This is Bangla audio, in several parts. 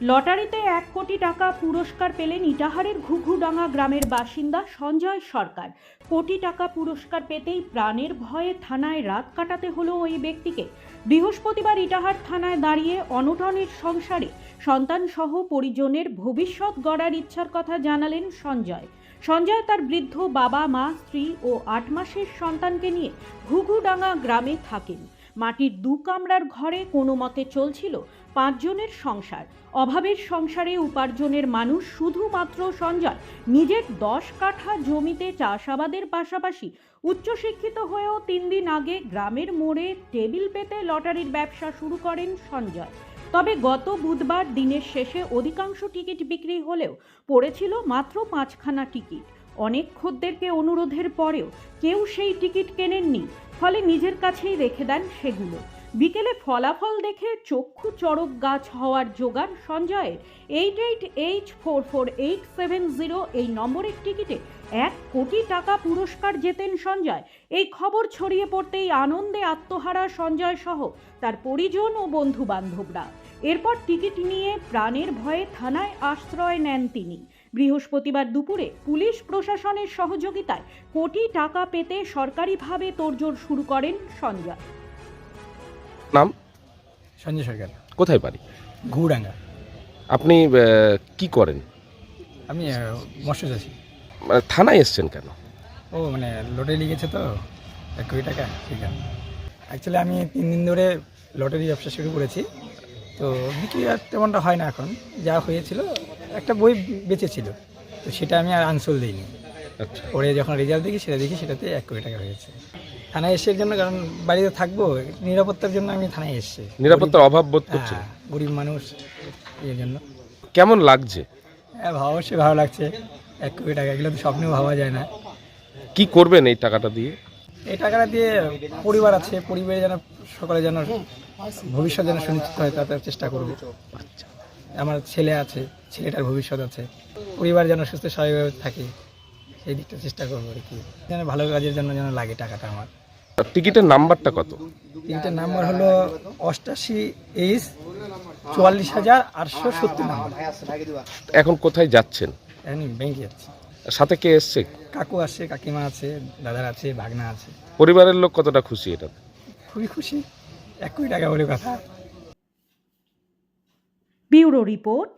লটারিতে এক কোটি টাকা পুরস্কার পেলেন ইটাহারের ঘুঘুডাঙ্গা গ্রামের বাসিন্দা সঞ্জয় সরকার। কোটি টাকা পুরস্কার পেতেই প্রাণের ভয়ে থানায় রাত কাটাতে হলো ওই ব্যক্তিকে। বৃহস্পতিবার ইটাহার থানায় দাঁড়িয়ে অনটনের সংসারে সন্তানসহ পরিজনের ভবিষ্যৎ গড়ার ইচ্ছার কথা জানালেন সঞ্জয়। সঞ্জয় তার বৃদ্ধ বাবা, মা, স্ত্রী ও আট মাসের সন্তানকে নিয়ে ঘুঘুডাঙ্গা গ্রামে থাকেন। মাটির দু কামরার ঘরে কোনো মতে চলছিল পাঁচজনের সংসার। অভাবের সংসারে উপার্জনের মানুষ শুধুমাত্র সঞ্জয়। নিজের দশ কাঠা জমিতে চাষাবাদের পাশাপাশি উচ্চশিক্ষিত হয়েও তিন দিন আগে গ্রামের মোড়ে টেবিল পেতে লটারির ব্যবসা শুরু করেন সঞ্জয়। তবে গত বুধবার দিনের শেষে অধিকাংশ টিকিট বিক্রি হলেও পড়েছিল মাত্র পাঁচখানা টিকিট। অনেক খদ্দেরকে অনুরোধের পরেও কেউ সেই টিকিট কেনেননি। ফলে নিজের কাছেই রেখে দেন সেগুলো। বিকেলে ফলাফল দেখে চক্ষু চড়ক গাছ হওয়ার জোগাড় সঞ্জয়ের eight eight H four four eight seven zero এই নম্বরের টিকিটে এক কোটি টাকা পুরস্কার জেতেন সঞ্জয়। এই খবর ছড়িয়ে পড়তেই আনন্দে আত্মহারা সঞ্জয় সহ তার পরিজন ও বন্ধু বান্ধবরা এরপর টিকিট নিয়ে প্রাণের ভয়ে থানায় আশ্রয় নেন তিনি। বৃহস্পতিবার দুপুরে পুলিশ প্রশাসনের সহযোগিতায় কোটি টাকা পেতে সরকারিভাবে তোড়জোড় শুরু করেন সঞ্জয়। নাম? সঞ্জয় সরকার। কোথায় বাড়ি? ঘুরাঙ্গা আপনি আহ, কি করেন? আমি আহ, মৎস্য চাষি। মানে থানায় এসছেন কেন? ও মানে লটারি লিখেছে তো এক কোটি টাকা ঠিক আছে। অ্যাকচুয়ালি আমি তিন দিন ধরে লটারি ব্যবসা শুরু করেছি। তো বিক্রি আর তেমনটা হয় না এখন। যা হয়েছিল একটা বই বেঁচেছিল। তো সেটা আমি আর আনসোল দিইনি। আচ্ছা। পরে যখন রেজাল্ট দেখি সেটা দেখি সেটাতে এক কোটি টাকা হয়েছে। থানায় এসে জন্য কারণ বাড়িতে থাকব নিরাপত্তার জন্য আমি থানায় এসেছি। নিরাপত্তার অভাব বোধ করছি হ্যাঁ, গরিব মানুষ এর জন্য। কেমন লাগছে? হ্যাঁ অবশ্যই ভালো লাগছে। এক কোটি টাকা এগুলো তো স্বপ্নেও ভাবা যায় না। কি করবেন এই টাকাটা দিয়ে? এই টাকাটা দিয়ে পরিবার আছে পরিবারে যেন সকলে যেন ভবিষ্যৎ যেন সুনিশ্চিত হয় তাতে চেষ্টা করব। আমার ছেলে আছে ছেলেটার ভবিষ্যৎ আছে। পরিবার যেন সুস্থ স্বাভাবিকভাবে থাকে সেই দিকটা চেষ্টা করব আর কি। যেন ভালো কাজের জন্য যেন লাগে টাকাটা আমার। টিকিটের নাম্বারটা কত? টিকিটের নাম্বার হলো অষ্টাশি এইচ চুয়াল্লিশ হাজার আটশো সত্তর নাম্বার। এখন কোথায় যাচ্ছেন? ব্যাংকে যাচ্ছি। সাথে কে এসছে? কাকু আছে কাকিমা আছে দাদার আছে ভাগনা আছে। পরিবারের লোক কতটা খুশি এটা খুবই খুশি। এক কোটি টাকা বলে কথা। ব্যুরো রিপোর্ট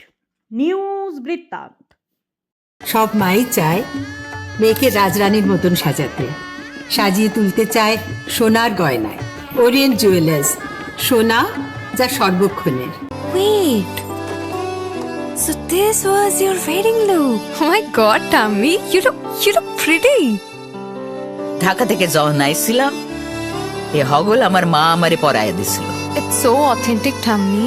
নিউজ বৃত্তান্ত সব মাই চায় মেয়েকে রাজরানীর মতন সাজাতে সাজিয়ে তুলতে চায় সোনার গয়নায় ওরিয়েন্ট জুয়েলার্স সোনা যা সর্বক্ষণের Wait. So this was your wedding look. Oh my god, Tammy, you look you look pretty. Dhaka থেকে যখন আইছিলাম এ হগল আমার মা আমারে পরায় দিছিল It's so authentic, Tammy.